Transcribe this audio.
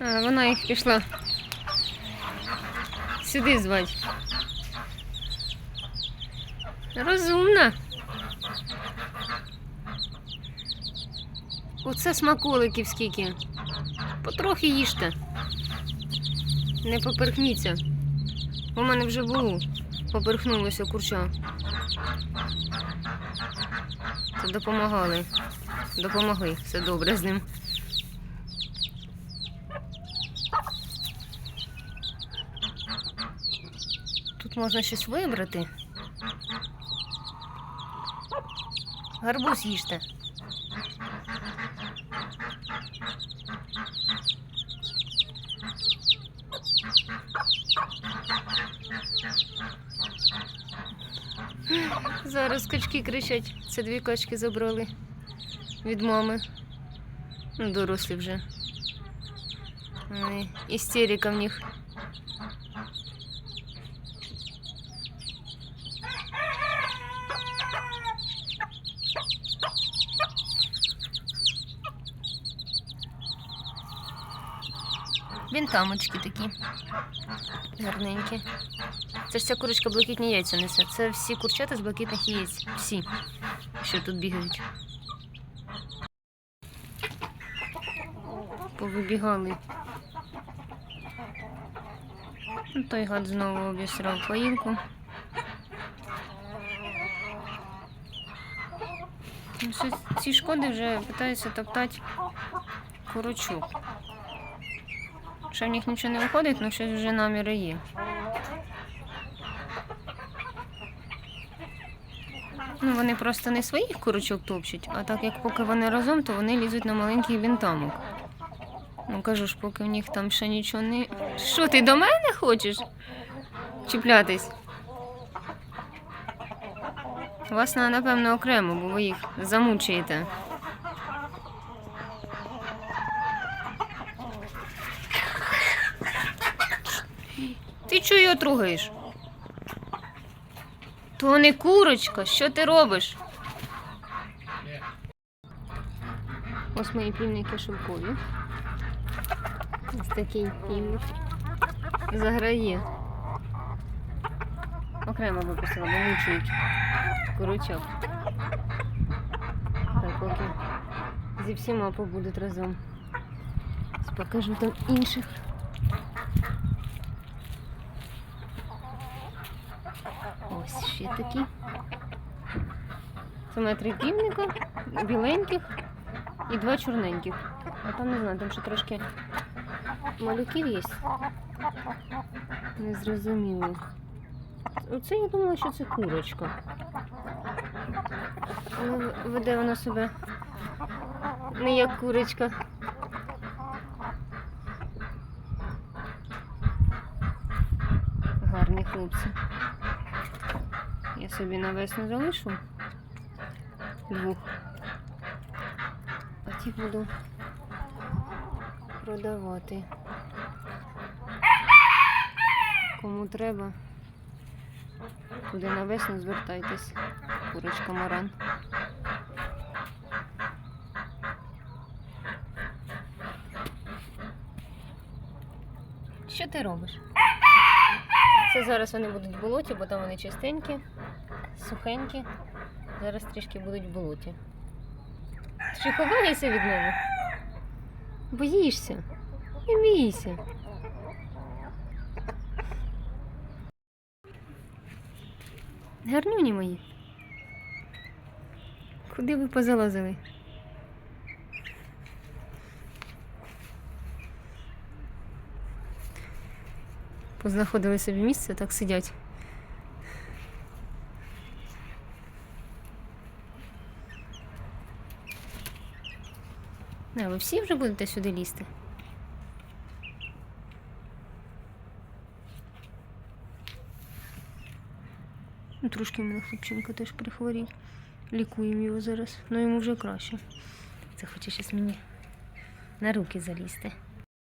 А, вона їх пішла сюди звати. Розумна. Оце смаколиків скільки. Потрохи їжте. Не поперхніться. У мене вже було. Поперхнулося курча. Це допомагали. Допомогли. Все добре з ним. Можна щось вибрати. Гарбуз їжте. Зараз качки кричать. Це дві качки забрали від мами. Ну, дорослі вже. Істерика в них. Вінтамочки такі. Гарненькі. Це ж ця курочка блакитні яйця несе. Це всі курчата з блакитних яєць. Всі, що тут бігають. Повибігали. Ну, Той гад знову обісрав поїлку. Ну, Ці шкоди вже питаються топтати курочок. Що в них нічого не виходить, але щось вже наміри є. Ну, вони просто не своїх курочок топчуть, а так як поки вони разом, то вони лізуть на маленький бінтамок. Ну кажу ж, поки в них там ще нічого не. Що, ти до мене хочеш чіплятись? Вас напевно окремо, бо ви їх замучуєте. Ти чого його трогаєш? То не курочка, що ти робиш? Ось мої півники шовкові. Ось такий півник. Заграє. Окремо випустила, бо мучують курочок. Так, поки зі всіма побудуть разом. Покажу там інших. Ось ще такі. Це мене три півника, біленьких і два чорненьких. А там не знаю, там ще трошки малюків є. Не зрозуміло. Оце я думала, що це курочка. Веде вона себе не як курочка. Гарні хлопці. Я собі на весну залишу двох. А ті буду продавати. Кому треба, туди на весну звертайтесь. Курочка Маран. Що ти робиш? Це зараз вони будуть в болоті, бо там вони чистенькі, сухенькі. Зараз трішки будуть болоті. Що ховаєшся від мене? Боїшся? Не бійся. Гарнюні мої. Куди ви позалазили? Познаходили собі місце, так сидять. А, ви всі вже будете сюди лізти? Ну, трошки в мене хлопчинка теж прихворів. Лікуємо його зараз. Ну йому вже краще. Це хоче щось мені на руки залізти.